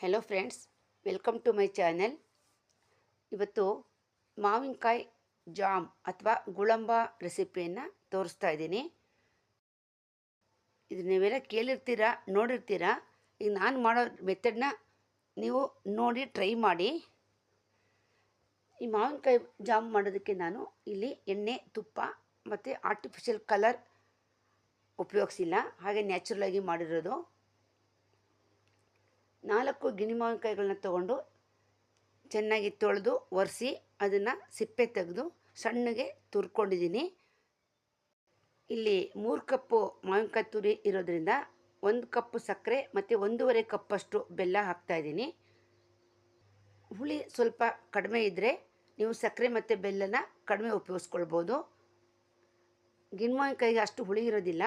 Hello friends welcome to my channel ಇವತ್ತು ಮಾವಿನಕಾಯಿ jam ಅಥವಾ ಗುಳಂಬ ರೆಸಿಪಿಯನ್ನು ತೋರಿಸ್ತಾ ಇದ್ದೀನಿ. ಇದು ನೀವೆಲ್ಲ ಕೇಳಿರ್ತೀರ, ನೋಡಿರ್ತೀರ? ಈಗ ನಾನು ಮಾಡೋ ಮೆಥಡ್ನ ನೀವು ನೋಡಿ ಟ್ರೈ ಮಾಡಿ. ಈ ಮಾವಿನಕಾಯಿ ಜಾಮ್ ಮಾಡೋದಕ್ಕೆ ನಾನು ಇಲ್ಲಿ ಎಣ್ಣೆ, ತುಪ್ಪ ಮತ್ತು ಆರ್ಟಿಫಿಷಿಯಲ್ ಕಲರ್ ಉಪಯೋಗಿಸಿಲ್ಲ. ಹಾಗೆ ನ್ಯಾಚುರಲಾಗಿ ಮಾಡಿರೋದು. ನಾಲ್ಕು ಗಿಣಿ ಮಾವಿನಕಾಯಿಗಳನ್ನ ತೊಗೊಂಡು ಚೆನ್ನಾಗಿ ತೊಳೆದು ಒರೆಸಿ ಅದನ್ನು ಸಿಪ್ಪೆ ತೆಗೆದು ಸಣ್ಣಗೆ ತುರ್ಕೊಂಡಿದ್ದೀನಿ. ಇಲ್ಲಿ ಮೂರು ಕಪ್ಪು ಮಾವಿನಕಾಯಿ ತುರಿ ಇರೋದ್ರಿಂದ ಒಂದು ಕಪ್ಪು ಸಕ್ಕರೆ ಮತ್ತು ಒಂದೂವರೆ ಕಪ್ಪಷ್ಟು ಬೆಲ್ಲ ಹಾಕ್ತಾಯಿದ್ದೀನಿ ಹುಳಿ ಸ್ವಲ್ಪ ಕಡಿಮೆ ಇದ್ದರೆ ನೀವು ಸಕ್ಕರೆ ಮತ್ತು ಬೆಲ್ಲನ ಕಡಿಮೆ ಉಪಯೋಗಿಸ್ಕೊಳ್ಬೋದು. ಗಿಣ್ಮಾವಿನಕಾಯಿಗೆ ಅಷ್ಟು ಹುಳಿ ಇರೋದಿಲ್ಲ.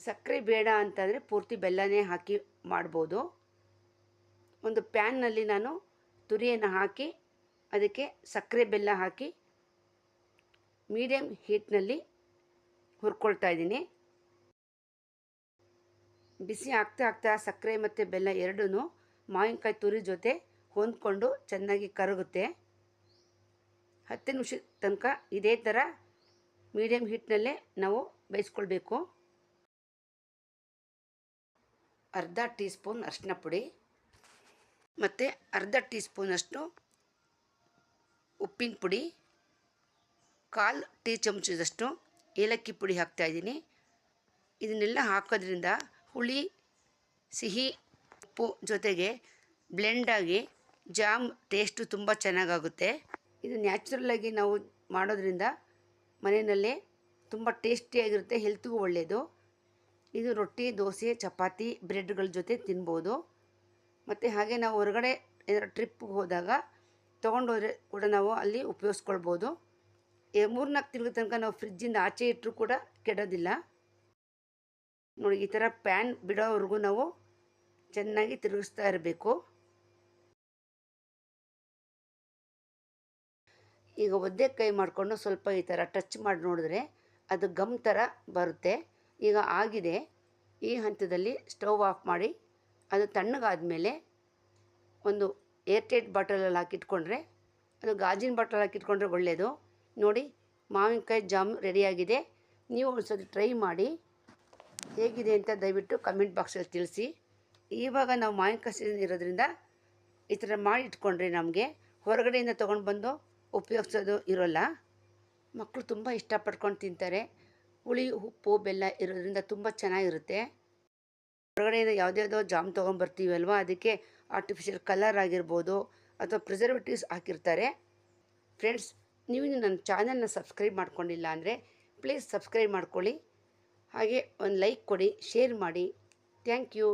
ಸಕ್ಕರೆ ಬೇಡ ಅಂತಂದರೆ ಪೂರ್ತಿ ಬೆಲ್ಲನೇ ಹಾಕಿ ಮಾಡ್ಬೋದು. ಒಂದು ಪ್ಯಾನ್ನಲ್ಲಿ ನಾನು ತುರಿಯನ್ನು ಹಾಕಿ, ಅದಕ್ಕೆ ಸಕ್ಕರೆ ಬೆಲ್ಲ ಹಾಕಿ ಮೀಡಿಯಮ್ ಹೀಟ್ನಲ್ಲಿ ಹುರ್ಕೊಳ್ತಾ ಇದ್ದೀನಿ. ಬಿಸಿ ಆಗ್ತಾ ಆಗ್ತಾ ಸಕ್ಕರೆ ಮತ್ತು ಬೆಲ್ಲ ಎರಡೂ ಮಾವಿನಕಾಯಿ ತುರಿ ಜೊತೆ ಹೊಂದ್ಕೊಂಡು ಚೆನ್ನಾಗಿ ಕರಗುತ್ತೆ. ಹತ್ತು ನಿಮಿಷ ತನಕ ಇದೇ ಥರ ಮೀಡಿಯಮ್ ಹೀಟ್ನಲ್ಲೇ ನಾವು ಬೇಯಿಸ್ಕೊಳ್ಬೇಕು. ಅರ್ಧ ಟೀ ಸ್ಪೂನ್ ಅರಿಶಿನ ಪುಡಿ ಮತ್ತು ಅರ್ಧ ಟೀ ಸ್ಪೂನಷ್ಟು ಉಪ್ಪಿನ ಪುಡಿ, ಕಾಲು ಟೀ ಚಮಚದಷ್ಟು ಏಲಕ್ಕಿ ಪುಡಿ ಹಾಕ್ತಾಯಿದ್ದೀನಿ ಇದನ್ನೆಲ್ಲ ಹಾಕೋದ್ರಿಂದ ಹುಳಿ, ಸಿಹಿ, ಉಪ್ಪು ಜೊತೆಗೆ ಬ್ಲೆಂಡಾಗಿ ಜಾಮ್ ಟೇಸ್ಟು ತುಂಬ ಚೆನ್ನಾಗಾಗುತ್ತೆ. ಇದು ನ್ಯಾಚುರಲ್ಲಾಗಿ ನಾವು ಮಾಡೋದ್ರಿಂದ ಮನೆಯಲ್ಲೇ ತುಂಬ ಟೇಸ್ಟಿಯಾಗಿರುತ್ತೆ ಹೆಲ್ತ್ಗೂ ಒಳ್ಳೆಯದು ಇದು ರೊಟ್ಟಿ, ದೋಸೆ, ಚಪಾತಿ, ಬ್ರೆಡ್ಗಳ ಜೊತೆ ತಿನ್ಬೋದು. ಮತ್ತು ಹಾಗೆ ನಾವು ಹೊರಗಡೆ ಏನಾದ್ರು ಟ್ರಿಪ್ಗೆ ಹೋದಾಗ ತೊಗೊಂಡೋದ್ರೆ ಕೂಡ ನಾವು ಅಲ್ಲಿ ಉಪಯೋಗಿಸ್ಕೊಳ್ಬೋದು. ಮೂರ್ನಾಲ್ಕು ತಿಂಗಳ ತನಕ ನಾವು ಫ್ರಿಜ್ಜಿಂದ ಆಚೆ ಇಟ್ಟರೂ ಕೂಡ ಕೆಡೋದಿಲ್ಲ. ನೋಡಿ, ಈ ಥರ ಪ್ಯಾನ್ ಬಿಡೋವರೆಗೂ ನಾವು ಚೆನ್ನಾಗಿ ತಿರುಗಿಸ್ತಾ ಇರಬೇಕು. ಈಗ ಒದ್ದೆ ಕೈ ಮಾಡಿಕೊಂಡು ಸ್ವಲ್ಪ ಈ ಥರ ಟಚ್ ಮಾಡಿ ನೋಡಿದ್ರೆ ಅದು ಗಮ್ ಥರ ಬರುತ್ತೆ. ಈಗ ಆಗಿದೆ. ಈ ಹಂತದಲ್ಲಿ ಸ್ಟವ್ ಆಫ್ ಮಾಡಿ ಅದು ತಣ್ಣಗಾದ ಮೇಲೆ ಒಂದು ಏರ್ಟೈಟ್ ಬಾಟಲಲ್ಲಿ ಹಾಕಿಟ್ಕೊಂಡ್ರೆ, ಅದು ಗಾಜಿನ ಬಾಟಲ್ ಹಾಕಿಟ್ಕೊಂಡ್ರೆ ಒಳ್ಳೆಯದು ನೋಡಿ, ಮಾವಿನಕಾಯಿ ಜಾಮ್ ರೆಡಿಯಾಗಿದೆ. ನೀವು ಒಂದು ಸತಿ ಟ್ರೈ ಮಾಡಿ. ಹೇಗಿದೆ ಅಂತ ದಯವಿಟ್ಟು ಕಮೆಂಟ್ ಬಾಕ್ಸಲ್ಲಿ ತಿಳಿಸಿ. ಇವಾಗ ನಾವು ಮಾವಿನಕಾಯಿ ಸೀಸನ್ ಇರೋದ್ರಿಂದ ಈ ಥರ ಮಾಡಿ ಇಟ್ಕೊಂಡ್ರೆ ನಮಗೆ ಹೊರಗಡೆಯಿಂದ ತೊಗೊಂಡು ಬಂದು ಉಪಯೋಗಿಸೋದು ಇರೋಲ್ಲ. ಮಕ್ಕಳು ತುಂಬ ಇಷ್ಟಪಡ್ಕೊಂಡು ತಿಂತಾರೆ. ಹುಳಿ, ಉಪ್ಪು, ಬೆಲ್ಲ ಇರೋದ್ರಿಂದ ತುಂಬ ಚೆನ್ನಾಗಿರುತ್ತೆ. ಹೊರಗಡೆಯಿಂದ ಯಾವುದ್ಯಾವುದೋ ಜಾಮ್ ತೊಗೊಂಬರ್ತೀವಲ್ವ? ಅದಕ್ಕೆ ಆರ್ಟಿಫಿಷಿಯಲ್ ಕಲರ್ ಆಗಿರ್ಬೋದು ಅಥವಾ ಪ್ರಿಸರ್ವೇಟಿವ್ಸ್ ಹಾಕಿರ್ತಾರೆ. ಫ್ರೆಂಡ್ಸ್ ನೀವು ನನ್ನ ಚಾನಲ್ನ ಸಬ್ಸ್ಕ್ರೈಬ್ ಮಾಡ್ಕೊಂಡಿಲ್ಲ ಅಂದರೆ ಪ್ಲೀಸ್ ಸಬ್ಸ್ಕ್ರೈಬ್ ಮಾಡ್ಕೊಳ್ಳಿ. ಹಾಗೆ ಒಂದು ಲೈಕ್ ಕೊಡಿ ಶೇರ್ ಮಾಡಿ. Thank you